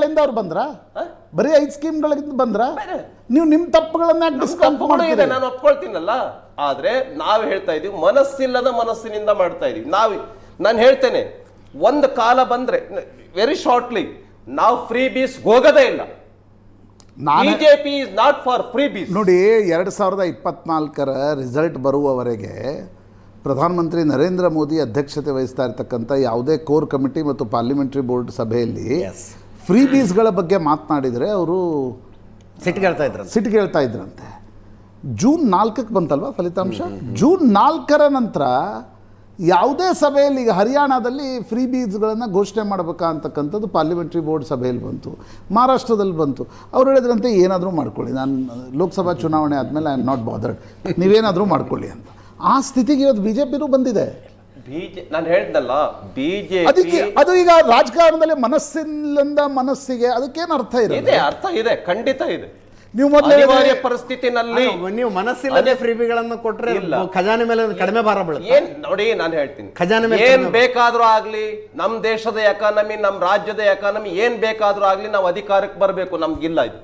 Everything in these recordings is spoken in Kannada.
ಸ್ಕೀಮ್ಗಳಿಂದ ಅವ್ರು ಬಂದ್ರ? ಬರೀ ಐದು ಸ್ಕೀಮ್ಗಳಿಂದ ಬಂದ್ರ? ನೀವು ನಿಮ್ಮ ತಪ್ಪುಗಳನ್ನ ಡಿಸ್ಕೌಂಟ್ ಇದೆ ನಾನು ಒಪ್ಕೊಳ್ತೀನಲ್ಲ? ಆದ್ರೆ ನಾವು ಹೇಳ್ತಾ ಇದೀವಿ ಮನಸ್ಸಿಲ್ಲದ ಮನಸ್ಸಿನಿಂದ ಮಾಡ್ತಾ ಇದೀವಿ. ನಾವು ನಾನು ಹೇಳ್ತೇನೆ ಒಂದು ಕಾಲ ಬಂದ್ರೆ ವೆರಿ ಶಾರ್ಟ್ಲಿ ನಾವು ಫ್ರೀ ಬೀಸ್ ಹೋಗೋದೇ ಇಲ್ಲ. BJP is not for freebies ನೋಡಿ ಎರಡ್ ಸಾವಿರದ ಇಪ್ಪತ್ನಾಲ್ಕರ ರಿಸಲ್ಟ್ ಬರುವವರೆಗೆ ಪ್ರಧಾನಮಂತ್ರಿ ನರೇಂದ್ರ ಮೋದಿ ಅಧ್ಯಕ್ಷತೆ ವಹಿಸ್ತಾ ಇರತಕ್ಕಂಥ ಯಾವುದೇ ಕೋರ್ ಕಮಿಟಿ ಮತ್ತು ಪಾರ್ಲಿಮೆಂಟರಿ ಬೋರ್ಡ್ ಸಭೆಯಲ್ಲಿ. ಫ್ರೀ ಬೀಸ್ಗಳ ಬಗ್ಗೆ ಮಾತನಾಡಿದರೆ ಅವರು ಸಿಟ್ಗೇಳ್ತಾ ಇದ್ರು ಸಿಟ್ಟಿಗೇಳ್ತಾ ಇದ್ರಂತೆ. ಜೂನ್ ನಾಲ್ಕಕ್ಕೆ ಬಂತಲ್ವಾ ಫಲಿತಾಂಶ? ಜೂನ್ ನಾಲ್ಕರ ನಂತರ ಯಾವುದೇ ಸಭೆಯಲ್ಲಿ ಈಗ ಹರಿಯಾಣದಲ್ಲಿ ಫ್ರೀ ಬೀಸ್ಗಳನ್ನು ಘೋಷಣೆ ಮಾಡಬೇಕಾ ಅಂತಕ್ಕಂಥದ್ದು ಪಾರ್ಲಿಮೆಂಟ್ರಿ ಬೋರ್ಡ್ ಸಭೆಯಲ್ಲಿ ಬಂತು ಮಹಾರಾಷ್ಟ್ರದಲ್ಲಿ ಬಂತು. ಅವ್ರು ಹೇಳಿದ್ರಂತೆ ಏನಾದರೂ ಮಾಡ್ಕೊಳ್ಳಿ. ನಾನು ಲೋಕಸಭಾ ಚುನಾವಣೆ ಆದಮೇಲೆ ಐ ಆಮ್ ನಾಟ್ ಬಾದರ್ಡ್ ನೀವೇನಾದರೂ ಮಾಡ್ಕೊಳ್ಳಿ ಅಂತ. ಆ ಸ್ಥಿತಿಗೆ ಇವತ್ತು ಬಿ ಜೆ ಪಿನೂ ಬಂದಿದೆ. ಬಿಜೆ ನಾನು ಹೇಳ್ದಲ್ಲ ಅದಕ್ಕೆ ಬಿಜೆಪಿ ಅದು ಈಗ ರಾಜಕಾರಣದಲ್ಲಿ ಮನಸ್ಸಿನಿಂದ ಮನಸ್ಸಿಗೆ ಅದಕ್ಕೇನು ಅರ್ಥ ಇದೆ ಇದೆ ಅರ್ಥ ಇದೆ ಖಂಡಿತ ಇದೆ. ನೀವು ಮೊದಲೇ ಅನಿವಾರ್ಯ ಪರಿಸ್ಥಿತಿನಲ್ಲಿ ನೀವು ಮನಸ್ಸಿಲ್ಲದೆ ಫ್ರೀಬಿಗಳನ್ನು ಕೊಟ್ರೆ ಇಲ್ಲ. ಖಜಾನೆ ಮೇಲೆ ಕಡಿಮೆ ಭಾರ ಬೀಳುತ್ತೆ? ಏನ್ ನೋಡಿ ನಾನು ಹೇಳ್ತೀನಿ. ಖಜಾನೆ ಮೇಲೆ ಏನ್ ಕಡಿಮೆ- ಬೇಕಾದ್ರೂ ಆಗ್ಲಿ ನಮ್ ದೇಶದ ಎಕಾನಮಿ ನಮ್ ರಾಜ್ಯದ ಎಕಾನಮಿ ಏನ್ ಬೇಕಾದ್ರೂ ಆಗ್ಲಿ ನಾವು ಅಧಿಕಾರಕ್ಕೆ ಬರಬೇಕು ನಮ್ಗಿಲ್ಲ ಇದು.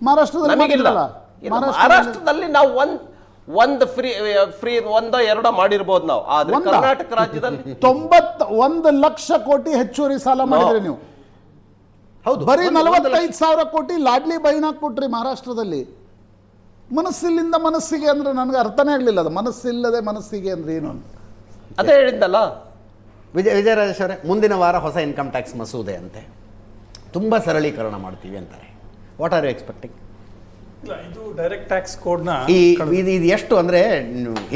ಮಹಾರಾಷ್ಟ್ರದಲ್ಲಿ ನಮಗಿಲ್ಲ. ಮಾಡಿದ್ರಲ್ಲ? ಇಲ್ಲ, ಮಹಾರಾಷ್ಟ್ರದಲ್ಲಿ ಮಹಾರಾಷ್ಟ್ರದಲ್ಲಿ ನಾವು ಒಂದ್ ಒಂದ್ ಫ್ರೀ ಫ್ರೀ ಒಂದೋ ಎರಡೋ ಮಾಡಿರ್ಬೋದು ನಾವು. ಆದ್ರೆ ಒಂದಾ? ಕರ್ನಾಟಕ ರಾಜ್ಯದಲ್ಲಿ ತೊಂಬತ್ ಒಂದು ಲಕ್ಷ ಕೋಟಿ ಹೆಚ್ಚುವರಿ ಸಾಲ ಮಾಡಿದ್ರಿ ನೀವು. ಹೌದು ಬರೀ ಒಂದು- ಒಂದು ನಲವತ್ತೈದು ಸಾವಿರ ಕೋಟಿ ಲಾಡ್ಲಿ ಬೈನಾಕ್ ಕೊಟ್ರಿ ಮಹಾರಾಷ್ಟ್ರದಲ್ಲಿ. ಮನಸ್ಸಿಲ್ಲಿಂದ ಮನಸ್ಸಿಗೆ ಅಂದ್ರೆ ನನಗೆ ಅರ್ಥನೇ ಆಗಲಿಲ್ಲ ಅದು. ಮನಸ್ಸಿಲ್ಲದೆ ಮನಸ್ಸಿಗೆ ಅಂದ್ರೆ ಏನು ಅಂತ. ಅದೇ ಹೇಳಿದ್ದಲ್ಲ. ವಿಜಯ ವಿಜಯರಾಜೇಶ್ ಅವರೇ ಮುಂದಿನ ವಾರ ಹೊಸ ಇನ್ಕಮ್ ಟ್ಯಾಕ್ಸ್ ಮಸೂದೆ ಅಂತೆ. ತುಂಬ ಸರಳೀಕರಣ ಮಾಡ್ತೀವಿ ಅಂತಾರೆ. ವಾಟ್ ಆರ್ ಯು ಎಕ್ಸ್ಪೆಕ್ಟಿಂಗ್ ಇದು ಡೈರೆಕ್ಟ್ ಟ್ಯಾಕ್ಸ್ ಕೋಡ್ನ ಈ ಇದು ಇದು ಎಷ್ಟು ಅಂದರೆ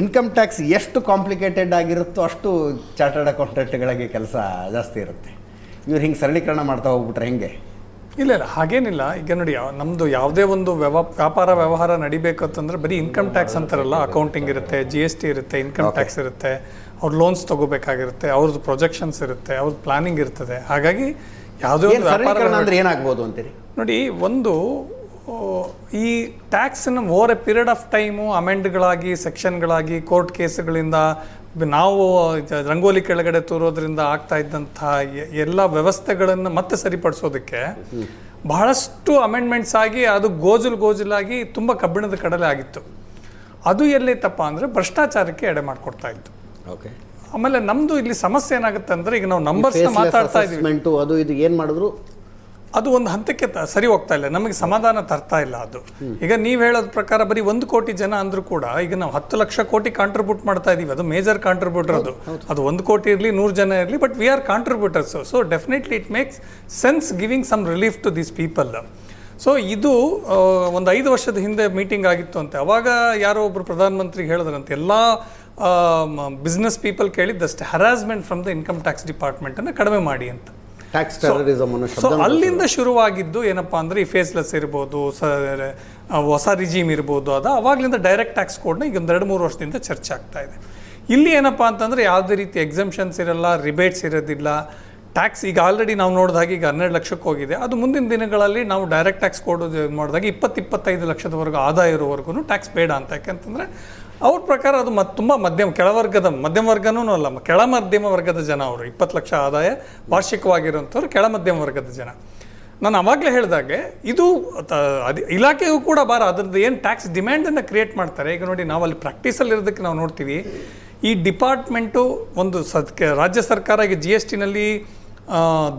ಇನ್ಕಮ್ ಟ್ಯಾಕ್ಸ್ ಎಷ್ಟು ಕಾಂಪ್ಲಿಕೇಟೆಡ್ ಆಗಿರುತ್ತೋ ಅಷ್ಟು ಚಾರ್ಟರ್ಡ್ ಅಕೌಂಟೆಂಟ್ಗಳಿಗೆ ಕೆಲಸ ಜಾಸ್ತಿ ಇರುತ್ತೆ. ಇವ್ರು ಹಿಂಗೆ ಸರಳೀಕರಣ ಮಾಡ್ತಾ ಹೋಗ್ಬಿಟ್ರೆ ಹೆಂಗೆ? ಇಲ್ಲ ಇಲ್ಲ ಹಾಗೇನಿಲ್ಲ. ಈಗ ನೋಡಿ ನಮ್ದು ಯಾವುದೇ ಒಂದು ವ್ಯವ ವ್ಯಾಪಾರ ವ್ಯವಹಾರ ನಡಿಬೇಕಂತಂದ್ರೆ ಬರೀ ಇನ್ಕಮ್ ಟ್ಯಾಕ್ಸ್ ಅಂತಾರಲ್ಲ ಅಕೌಂಟಿಂಗ್ ಇರುತ್ತೆ ಜಿ ಎಸ್ ಟಿ ಇರುತ್ತೆ ಇನ್ಕಮ್ ಟ್ಯಾಕ್ಸ್ ಇರುತ್ತೆ ಅವ್ರ ಲೋನ್ಸ್ ತಗೋಬೇಕಾಗಿರುತ್ತೆ ಅವ್ರದ್ದು ಪ್ರೊಜೆಕ್ಷನ್ಸ್ ಇರುತ್ತೆ ಅವ್ರದ್ದು ಪ್ಲಾನಿಂಗ್ ಇರ್ತದೆ. ಹಾಗಾಗಿ ಯಾವುದೇ ಒಂದು ವ್ಯಾಪಾರ ಅಂದ್ರೆ ಏನಾಗ್ಬೋದು ಅಂತೀರಿ? ನೋಡಿ ಒಂದು ಈ ಟ್ಯಾಕ್ಸನ್ನು over a period of time ಅಮೆಂಡ್ಗಳಾಗಿ ಸೆಕ್ಷನ್ಗಳಾಗಿ ಕೋರ್ಟ್ ಕೇಸುಗಳಿಂದ ನಾವು ರಂಗೋಲಿ ಕೆಳಗಡೆ ತೋರೋದ್ರಿಂದ ಆಗ್ತಾ ಇದ್ದಂತಹ ಎಲ್ಲ ವ್ಯವಸ್ಥೆಗಳನ್ನು ಮತ್ತೆ ಸರಿಪಡಿಸೋದಕ್ಕೆ ಬಹಳಷ್ಟು ಅಮೆಂಡ್ಮೆಂಟ್ಸ್ ಆಗಿ ಅದು ಗೋಜಲ್ ಗೋಜಲಾಗಿ ತುಂಬ ಕಬ್ಬಿಣದ ಕಡಲೆ ಆಗಿತ್ತು. ಅದು ಎಲ್ಲಿತ್ತಪ್ಪ ಅಂದರೆ ಭ್ರಷ್ಟಾಚಾರಕ್ಕೆ ಎಡೆ ಮಾಡಿಕೊಡ್ತಾ ಇತ್ತು. ಓಕೆ. ಆಮೇಲೆ ನಮ್ದು ಇಲ್ಲಿ ಸಮಸ್ಯೆ ಏನಾಗುತ್ತೆ ಅಂದ್ರೆ ಈಗ ನಾವು ನಂಬರ್ಸ್ ಮಾತಾಡ್ತಾ ಇದೀವಿ. ಅದು ಇದು ಏನು ಮಾಡಿದ್ರು? ಅದು ಒಂದು ಹಂತಕ್ಕೆ ತ- ಸರಿ ಹೋಗ್ತಾ ಇಲ್ಲ. ನಮಗೆ ಸಮಾಧಾನ ತರ್ತಾ ಇಲ್ಲ ಅದು. ಈಗ ನೀವು ಹೇಳೋದ್ ಪ್ರಕಾರ ಬರೀ ಒಂದು ಕೋಟಿ ಜನ ಅಂದ್ರೂ ಕೂಡ ಈಗ ನಾವು ಹತ್ತು ಲಕ್ಷ ಕೋಟಿ ಕಾಂಟ್ರಿಬ್ಯೂಟ್ ಮಾಡ್ತಾ ಇದೀವಿ. ಅದು ಮೇಜರ್ ಕಾಂಟ್ರಿಬ್ಯೂಟರ್ ಅದು. ಅದು ಒಂದು ಕೋಟಿ ಇರಲಿ ನೂರು ಜನ ಇರಲಿ but we are contributors so definitely it makes sense giving some relief to this people so ಇದು ಒಂದು ಐದು ವರ್ಷದ ಹಿಂದೆ ಮೀಟಿಂಗ್ ಆಗಿತ್ತು ಅಂತೆ. ಅವಾಗ ಯಾರೋ ಒಬ್ರು ಪ್ರಧಾನಮಂತ್ರಿ ಹೇಳಿದ್ರಂತೆ ಎಲ್ಲ business people ಕೇಳಿದ್ದಷ್ಟೇ harassment from the income tax ಡಿಪಾರ್ಟ್ಮೆಂಟನ್ನು ಕಡಿಮೆ ಮಾಡಿ ಅಂತ. ಟ್ಯಾಕ್ಸ್ ಟೆರರಿಸಮ್ ಅನ್ನೋ ಅಲ್ಲಿಂದ ಶುರುವಾಗಿದ್ದು ಏನಪ್ಪಾ ಅಂದ್ರೆ ಈ ಫೇಸ್ಲೆಸ್ ಇರ್ಬೋದು ಹೊಸ ರಿಜೀಮ್ ಇರ್ಬೋದು ಅದು ಅವಾಗ್ಲಿಂದ ಡೈರೆಕ್ಟ್ ಟ್ಯಾಕ್ಸ್ ಕೋಡ್ನ ಈಗ ಒಂದು ಎರಡು ಮೂರು ವರ್ಷದಿಂದ ಚರ್ಚೆ ಆಗ್ತಾ ಇದೆ. ಇಲ್ಲಿ ಏನಪ್ಪಾ ಅಂತಂದ್ರೆ ಯಾವುದೇ ರೀತಿ ಎಕ್ಸಮ್ಷನ್ಸ್ ಇರಲ್ಲ ರಿಬೇಟ್ಸ್ ಇರೋದಿಲ್ಲ ಟ್ಯಾಕ್ಸ್ ಈಗ ಆಲ್ರೆಡಿ ನಾವು ನೋಡಿದಾಗ ಈಗ ಹನ್ನೆರಡು ಲಕ್ಷಕ್ಕೆ ಹೋಗಿದೆ. ಅದು ಮುಂದಿನ ದಿನಗಳಲ್ಲಿ ನಾವು ಡೈರೆಕ್ಟ್ ಟ್ಯಾಕ್ಸ್ ಕೋಡ್ ಮಾಡಿದಾಗ ಇಪ್ಪತ್ತು ಇಪ್ಪತ್ತೈದು ಲಕ್ಷದವರೆಗೂ ಆದಾಯ ಇರೋವರೆಗೂ ಟ್ಯಾಕ್ಸ್ ಬೇಡ ಅಂತ. ಯಾಕಂತಂದ್ರೆ ಅವ್ರ ಪ್ರಕಾರ ಅದು ಮತ್ತೆ ತುಂಬ ಮಧ್ಯಮ, ಕೆಳವರ್ಗದ ಮಧ್ಯಮ ವರ್ಗನೂ ಅಲ್ಲ ಕೆಳ ಮಧ್ಯಮ ವರ್ಗದ ಜನ ಅವರು. ಇಪ್ಪತ್ತು ಲಕ್ಷ ಆದಾಯ ವಾರ್ಷಿಕವಾಗಿರುವಂಥವ್ರು ಕೆಳ ಮಧ್ಯಮ ವರ್ಗದ ಜನ. ನಾನು ಅವಾಗಲೇ ಹೇಳಿದಾಗೆ, ಇದು ಅದ್- ಇಲಾಖೆಗೂ ಕೂಡ ಬಾರ ಅದ್ರದ್ದು ಏನು ಟ್ಯಾಕ್ಸ್ ಡಿಮ್ಯಾಂಡನ್ನು ಕ್ರಿಯೇಟ್ ಮಾಡ್ತಾರೆ? ಈಗ ನೋಡಿ ನಾವು ಅಲ್ಲಿ ಪ್ರಾಕ್ಟೀಸಲ್ಲಿ ಇರೋದಕ್ಕೆ ನಾವು ನೋಡ್ತೀವಿ. ಈ ಡಿಪಾರ್ಟ್ಮೆಂಟು ಒಂದು ಸದ್ ರಾಜ್ಯ ಸರ್ಕಾರ ಈಗ ಜಿ ಎಸ್ ಟಿನಲ್ಲಿ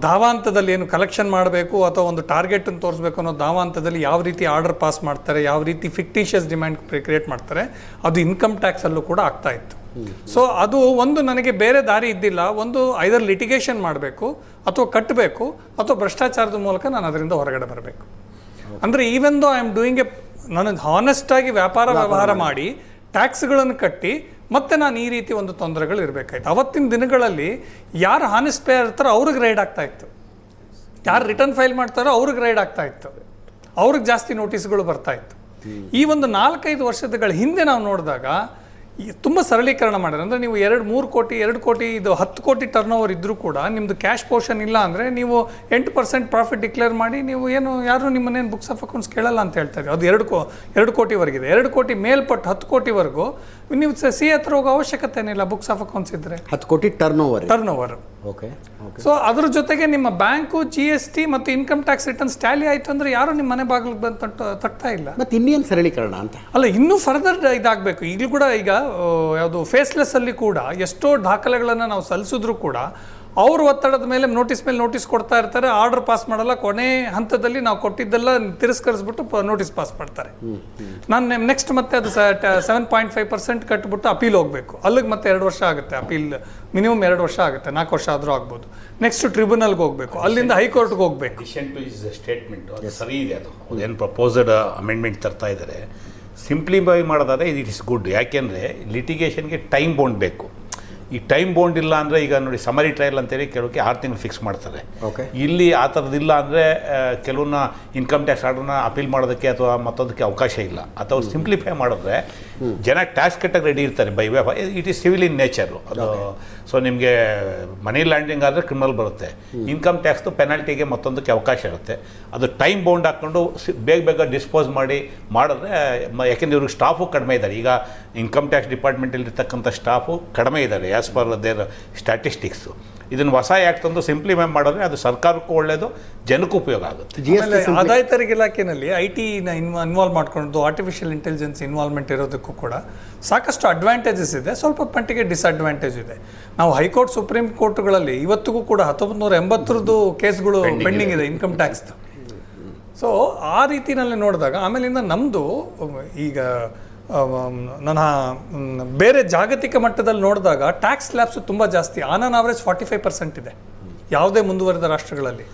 ದಾವಾಂತದಲ್ಲಿ ಏನು ಕಲೆಕ್ಷನ್ ಮಾಡಬೇಕು ಅಥವಾ ಒಂದು ಟಾರ್ಗೆಟನ್ನು ತೋರಿಸ್ಬೇಕು ಅನ್ನೋ ಧಾವಾಂತದಲ್ಲಿ ಯಾವ ರೀತಿ ಆರ್ಡರ್ ಪಾಸ್ ಮಾಡ್ತಾರೆ ಯಾವ ರೀತಿ ಫಿಕ್ಟಿಷಿಯಸ್ ಡಿಮ್ಯಾಂಡ್ ಕ್ರಿಯೇಟ್ ಮಾಡ್ತಾರೆ ಅದು ಇನ್ಕಮ್ ಟ್ಯಾಕ್ಸಲ್ಲೂ ಕೂಡ ಆಗ್ತಾ ಇತ್ತು. ಸೊ ಅದು ಒಂದು ನನಗೆ ಬೇರೆ ದಾರಿ ಇದ್ದಿಲ್ಲ ಒಂದು ಐದರ್ ಲಿಟಿಗೇಷನ್ ಮಾಡಬೇಕು ಅಥವಾ ಕಟ್ಟಬೇಕು ಅಥವಾ ಭ್ರಷ್ಟಾಚಾರದ ಮೂಲಕ ನಾನು ಅದರಿಂದ ಹೊರಗಡೆ ಬರಬೇಕು. ಅಂದರೆ even though I am doing A ನನಗೆ ಹಾನೆಸ್ಟಾಗಿ ವ್ಯಾಪಾರ ವ್ಯವಹಾರ ಮಾಡಿ. ಟ್ಯಾಕ್ಸ್ಗಳನ್ನು ಕಟ್ಟಿ ಮತ್ತೆ ನಾನು ಈ ರೀತಿ ಒಂದು ತೊಂದರೆಗಳು ಇರಬೇಕಾಯ್ತು. ಅವತ್ತಿನ ದಿನಗಳಲ್ಲಿ ಯಾರು ಹಾನಿಸ್ಪೇ ಇರ್ತಾರೋ ಅವ್ರಿಗೆ ರೈಡ್ ಆಗ್ತಾ ಇತ್ತು. ಯಾರು ರಿಟರ್ನ್ ಫೈಲ್ ಮಾಡ್ತಾರೋ ಅವ್ರಿಗೆ ರೈಡ್ ಆಗ್ತಾ ಇತ್ತು. ಅವ್ರಿಗೆ ಜಾಸ್ತಿ ನೋಟಿಸ್ಗಳು ಬರ್ತಾ ಇತ್ತು. ಈ ಒಂದು ನಾಲ್ಕೈದು ವರ್ಷಗಳ ಹಿಂದೆ ನಾವು ನೋಡಿದಾಗ ತುಂಬ ಸರಳೀಕರಣ ಮಾಡಿದ್ರೆ ಅಂದರೆ ನೀವು ಎರಡು ಮೂರು ಕೋಟಿ ಎರಡು ಕೋಟಿ ಇದು ಹತ್ತು ಕೋಟಿ ಟರ್ನ್ ಓವರ್ ಇದ್ದರೂ ಕೂಡ ನಿಮ್ಮದು ಕ್ಯಾಶ್ ಪೋರ್ಷನ್ ಇಲ್ಲ ಅಂದರೆ ನೀವು ಎಂಟು ಪರ್ಸೆಂಟ್ ಪ್ರಾಫಿಟ್ ಡಿಕ್ಲೇರ್ ಮಾಡಿ ನೀವು ಏನು ಯಾರು ನಿಮ್ಮನ್ನೇನು ಬುಕ್ಸ್ ಆಫ್ ಅಕೌಂಟ್ಸ್ ಕೇಳಲ್ಲ ಅಂತ ಹೇಳ್ತಾರೆ ಅದು ಎರಡು ಕೋ ಎರಡು ಕೋಟಿವರೆಗಿದೆ ಎರಡು ಕೋಟಿ ಮೇಲ್ಪಟ್ಟು ಹತ್ತು ಕೋಟಿವರೆಗೂ ನೀವು ಸಿ ಹತ್ರ ಹೋಗೋ ಅವಶ್ಯಕತೆ ಏನಿಲ್ಲ ಬುಕ್ಸ್ ಆಫ್ ಅಕೌಂಟ್ಸ್ ಇದ್ದರೆ ಹತ್ತು crore turnover turnover okay okay so ಅದ್ರ ಜೊತೆಗೆ ನಿಮ್ಮ ಬ್ಯಾಂಕು ಜಿ ಎಸ್ ಟಿ ಮತ್ತು ಇನ್ಕಮ್ ಟ್ಯಾಕ್ಸ್ ರಿಟರ್ನ್ಸ್ ಟ್ಯಾಲಿ ಆಯಿತು ಅಂದರೆ ಯಾರು ನಿಮ್ಮ ಮನೆ ಬಾಗಿಲು ಬಂದು ತಟ್ಟ ತಟ್ತಾ ಇಲ್ಲ. ಮತ್ತು ಇನ್ನೇನು ಸರಳೀಕರಣ ಅಂತ? ಅಲ್ಲ ಇನ್ನೂ ಫರ್ದರ್ ಇದಾಗಬೇಕು. ಈಗಲೂ ಕೂಡ ಈಗ ಯಾವುದು ಫೇಸ್ಲೆಸ್ ಅಲ್ಲಿ ಕೂಡ ಎಷ್ಟೋ ದಾಖಲೆಗಳನ್ನು ನಾವು ಸಲ್ಲಿಸಿದ್ರು ಕೂಡ ಅವ್ರ ಒತ್ತಡದ ಮೇಲೆ ನೋಟಿಸ್ ಮೇಲೆ ನೋಟಿಸ್ ಕೊಡ್ತಾ ಇರ್ತಾರೆ ಆರ್ಡರ್ ಪಾಸ್ ಮಾಡಲ್ಲ ಕೊನೆ ಹಂತದಲ್ಲಿ ನಾವು ಕೊಟ್ಟಿದ್ದೆಲ್ಲ ತಿರಸ್ಕರಿಸ್ಬಿಟ್ಟು ನೋಟಿಸ್ ಪಾಸ್ ಮಾಡ್ತಾರೆ. ನಾನು ನೆಕ್ಸ್ಟ್ ಮತ್ತೆ ಅದು ಸೆವೆನ್ ಪಾಯಿಂಟ್ ಫೈವ್ ಪರ್ಸೆಂಟ್ ಕಟ್ಬಿಟ್ಟು ಅಪೀಲ್ ಹೋಗಬೇಕು. ಅಲ್ಲಿಗೆ ಮತ್ತೆ ಎರಡು ವರ್ಷ ಆಗುತ್ತೆ. ಅಪೀಲ್ ಮಿನಿಮಮ್ ಎರಡು ವರ್ಷ ಆಗುತ್ತೆ. ನಾಲ್ಕು ವರ್ಷ ಆದರೂ ಆಗ್ಬೋದು. ನೆಕ್ಸ್ಟ್ ಟ್ರಿಬ್ಯುನಲ್ಗೆ ಹೋಗಬೇಕು. ಅಲ್ಲಿಂದ ಹೈಕೋರ್ಟ್ಗೆ ಹೋಗಬೇಕು. ಸ್ಟೇಟ್ಮೆಂಟ್ ಅದು ಸರಿ ಇದೆ ಅದು. ಏನು ಪ್ರಪೋಸಡ್ ಅಮೆಂಡ್ಮೆಂಟ್ ತರ್ತಾ ಇದ್ದಾರೆ ಸಿಂಪ್ಲಿಫೈ ಮಾಡೋದಾದ್ರೆ ಇಟ್ ಇಸ್ ಗುಡ್ ಯಾಕೆಂದರೆ ಲಿಟಿಗೇಷನ್ಗೆ ಟೈಮ್ ಬೌಂಡ್ ಬೇಕು. ಈ ಟೈಮ್ ಬೌಂಡ್ ಇಲ್ಲ ಅಂದರೆ ಈಗ ನೋಡಿ ಸಮರಿ ಟ್ರಯಲ್ ಅಂತೇಳಿ ಕೆಲವಕ್ಕೆ ಆರು ತಿಂಗಳು ಫಿಕ್ಸ್ ಮಾಡ್ತಾರೆ. ಓಕೆ ಇಲ್ಲಿ ಆ ಥರದ್ದಿಲ್ಲ ಅಂದರೆ ಕೆಲವನ್ನ ಇನ್ಕಮ್ ಟ್ಯಾಕ್ಸ್ ಆರ್ಡರ್ನ ಅಪೀಲ್ ಮಾಡೋದಕ್ಕೆ ಅಥವಾ ಮತ್ತೊಂದಕ್ಕೆ ಅವಕಾಶ ಇಲ್ಲ. ಅಥವಾ ಸಿಂಪ್ಲಿಫೈ ಮಾಡಿದ್ರೆ ಜನ ಟ್ಯಾಕ್ಸ್ ಕಟ್ಟಕ್ಕೆ ರೆಡಿ ಇರ್ತಾರೆ by way it is civil in nature ಅದು ಸೊ ನಿಮಗೆ ಮನಿ ಲ್ಯಾಂಡಿಂಗ್ ಆದರೆ ಕ್ರಿಮಿನಲ್ ಬರುತ್ತೆ. ಇನ್ಕಮ್ ಟ್ಯಾಕ್ಸ್ದು ಪೆನಾಲ್ಟಿಗೆ ಮತ್ತೊಂದಕ್ಕೆ ಅವಕಾಶ ಇರುತ್ತೆ. ಅದು ಟೈಮ್ ಬೌಂಡ್ ಹಾಕ್ಕೊಂಡು ಬೇಗ ಬೇಗ ಡಿಸ್ಪೋಸ್ ಮಾಡಿ ಮಾಡಿದ್ರೆ ಯಾಕೆಂದರೆ ಇವ್ರಿಗೆ ಸ್ಟಾಫು ಕಡಿಮೆ ಇದ್ದಾರೆ. ಈಗ ಇನ್ಕಮ್ ಟ್ಯಾಕ್ಸ್ ಡಿಪಾರ್ಟ್ಮೆಂಟಲ್ಲಿ ಇರ್ತಕ್ಕಂಥ ಸ್ಟಾಫು ಕಡಿಮೆ ಇದ್ದಾರೆ ಆ್ಯಸ್ ಪರ್ ದೇರ್ ಸ್ಟ್ಯಾಟಿಸ್ಟಿಕ್ಸು ಇದನ್ನು ಹೊಸ ಆ್ಯಕ್ಟ್ ತಂದು ಸಿಂಪ್ಲಿಮೆಂಟ್ ಮಾಡಿದ್ರೆ ಅದು ಸರ್ಕಾರಕ್ಕೂ ಒಳ್ಳೆಯದು ಜನಕ್ಕೂ ಉಪಯೋಗ ಆಗುತ್ತೆ. ಜಿ ಎಸ್ ಆದಾಯ ತೆರಿಗೆ ಇಲಾಖೆಯಲ್ಲಿ ಐ ಟಿನ ಇನ್ವಾಲ್ವ್ ಮಾಡ್ಕೊಂಡು ಆರ್ಟಿಫಿಷಿಯಲ್ ಇಂಟೆಲಿಜೆನ್ಸ್ ಇನ್ವಾಲ್ವ್ಮೆಂಟ್ ಇರೋದಕ್ಕೂ ಕೂಡ ಸಾಕಷ್ಟು ಅಡ್ವಾಂಟೇಜಸ್ ಇದೆ. ಸ್ವಲ್ಪ ಮಟ್ಟಿಗೆ ಡಿಸ್ಅಡ್ವಾಂಟೇಜ್ ಇದೆ. ನಾವು ಹೈಕೋರ್ಟ್ ಸುಪ್ರೀಂ ಕೋರ್ಟ್ಗಳಲ್ಲಿ ಇವತ್ತಿಗೂ ಕೂಡ ಹತ್ತೊಂಬತ್ತು ನೂರ ಎಂಬತ್ತರದ್ದು ಕೇಸ್ಗಳು ಪೆಂಡಿಂಗ್ ಇದೆ. ಇನ್ಕಮ್ ಟ್ಯಾಕ್ಸ್ದು ಸೊ ಆ ರೀತಿನಲ್ಲಿ ನೋಡಿದಾಗ ಆಮೇಲಿಂದ ನಮ್ಮದು ಈಗ ನನ್ನ ಬೇರೆ ಜಾಗತಿಕ ಮಟ್ಟದಲ್ಲಿ ನೋಡಿದಾಗ ಟ್ಯಾಕ್ಸ್ ಲ್ಯಾಬ್ಸು ತುಂಬ ಜಾಸ್ತಿ. On on average forty five percent ಇದೆ. ಯಾವುದೇ ಮುಂದುವರೆದ ರಾಷ್ಟ್ರಗಳಲ್ಲಿ.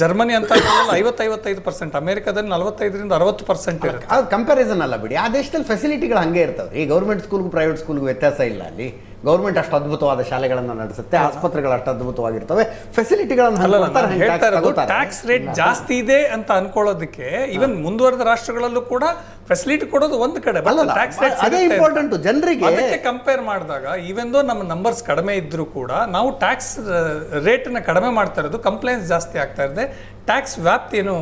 ಜರ್ಮನಿ ಅಂತ ಐವತ್ತೈವತ್ತೈದು ಪರ್ಸೆಂಟ್ ಅಮೆರಿಕದಲ್ಲಿ ನಲವತ್ತೈದರಿಂದ ಅರವತ್ತು ಪರ್ಸೆಂಟ್ ಇರುತ್ತೆ. ಅದು ಕಂಪ್ಯಾರಿಸನ್ ಅಲ್ಲ ಬಿಡಿ. ಆ ದೇಶದಲ್ಲಿ ಫೆಸಿಲಿಟಿಗಳು ಹಂಗೆ ಇರ್ತವೆ. ಈ ಗೌರ್ಮೆಂಟ್ ಸ್ಕೂಲ್ಗೂ ಪ್ರೈವೇಟ್ ಸ್ಕೂಲ್ಗೂ ವ್ಯತ್ಯಾಸ ಇಲ್ಲ ಅಲ್ಲಿ. ಗೌರ್ಮೆಂಟ್ ಅಷ್ಟು ಅದ್ಭುತವಾದ ಶಾಲೆಗಳನ್ನು ನಡೆಸುತ್ತೆ ಆಸ್ಪತ್ರೆಗಳು ಅಷ್ಟು ಅದ್ಭುತವಾಗಿರ್ತವೆ. ಫೆಸಿಲಿಟಿಗಳನ್ನು ಟ್ಯಾಕ್ಸ್ ರೇಟ್ ಜಾಸ್ತಿ ಇದೆ ಅಂತ ಅನ್ಕೊಳ್ಳೋದಕ್ಕೆ ಇವನ್ ಮುಂದುವರೆದ ರಾಷ್ಟ್ರಗಳಲ್ಲೂ ಕೂಡ ಫೆಸಿಲಿಟಿ ಕೊಡೋದು ಒಂದು ಕಡೆ ಟ್ಯಾಕ್ಸ್ ಅದೇ ಇಂಪಾರ್ಟೆಂಟ್ ಜನರಿಗೆ- ಅದಕ್ಕೆ ಕಂಪೇರ್ ಮಾಡಿದಾಗ ಈವೆನ್ ದೋ ನಮ್ಮ ನಂಬರ್ಸ್ ಕಡಿಮೆ ಇದ್ರೂ ಕೂಡ ನಾವು ಟ್ಯಾಕ್ಸ್ ರೇಟ್ನ ಕಡಿಮೆ ಮಾಡ್ತಾ ಇರೋದು ಕಂಪ್ಲೇಂಟ್ಸ್ ಜಾಸ್ತಿ ಆಗ್ತಾ ಇದೆ ಟ್ಯಾಕ್ಸ್ ವ್ಯಾಪ್ತಿ ಏನು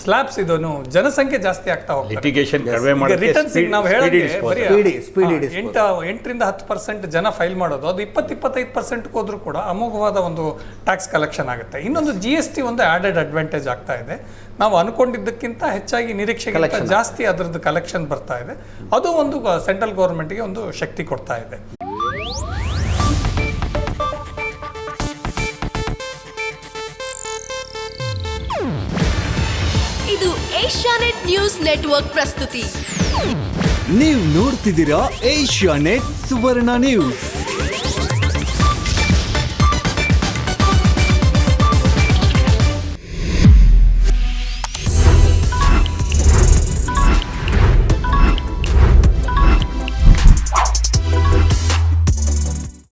ಸ್ಲ್ಯಾಬ್ಸ್ ಇದನ್ನು ಜನಸಂಖ್ಯೆ ಜಾಸ್ತಿ ಆಗ್ತಾ ಹೋಗ್ತಾರೆ ಎಂಟರಿಂದ ಹತ್ತು ಪರ್ಸೆಂಟ್ ಜನ ಫೈಲ್ ಮಾಡೋದು ಅದು ಇಪ್ಪತ್ತು ಇಪ್ಪತ್ತೈದು ಪರ್ಸೆಂಟ್ ಹೋದ್ರೂ ಕೂಡ ಅಮೋಘವಾದ ಒಂದು ಟ್ಯಾಕ್ಸ್ ಕಲೆಕ್ಷನ್ ಆಗುತ್ತೆ. ಇನ್ನೊಂದು ಜಿ ಎಸ್ ಟಿ ಒಂದು ಆಡೆಡ್ ಅಡ್ವಾಂಟೇಜ್ ಆಗ್ತಾ ಇದೆ. ನಾವು ಅನ್ಕೊಂಡಿದ್ದಕ್ಕಿಂತ ಹೆಚ್ಚಾಗಿ ನಿರೀಕ್ಷೆಗಿಂತ ಜಾಸ್ತಿ ಅದರದ್ದು ಕಲೆಕ್ಷನ್ ಬರ್ತಾ ಇದೆ. ಅದು ಒಂದು ಸೆಂಟ್ರಲ್ ಗೌರ್ಮೆಂಟ್ಗೆ ಒಂದು ಶಕ್ತಿ ಕೊಡ್ತಾ ಇದೆ. ಇದು ಏಷ್ಯಾನೆಟ್ ನ್ಯೂಸ್ ನೆಟ್ವರ್ಕ್ ಪ್ರಸ್ತುತಿ. ನೀವು ನೋಡ್ತಿದ್ದೀರಾ ಏಷ್ಯಾ ನೆಟ್ ಸುವರ್ಣ ನ್ಯೂಸ್.